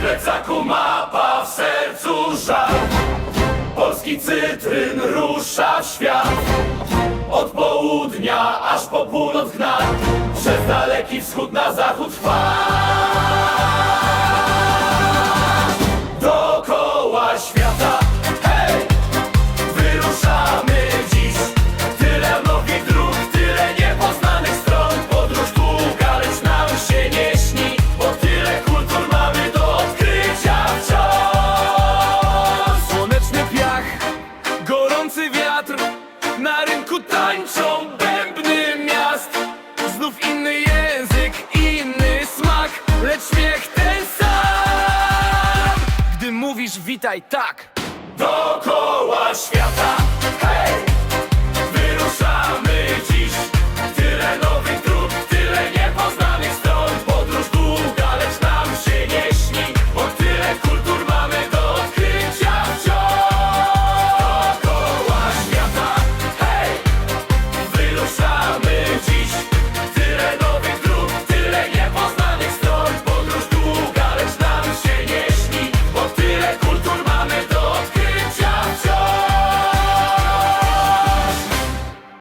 plecaku mapa, w sercu żal. Polski cytryn rusza w świat. Od południa aż po północ gna Przez daleki wschód na zachód trwa. Gorący wiatr. Na rynku tańczą bębny miast. Znów inny język, inny smak Lecz śmiech ten sam. Gdy mówisz witaj tak. Dookoła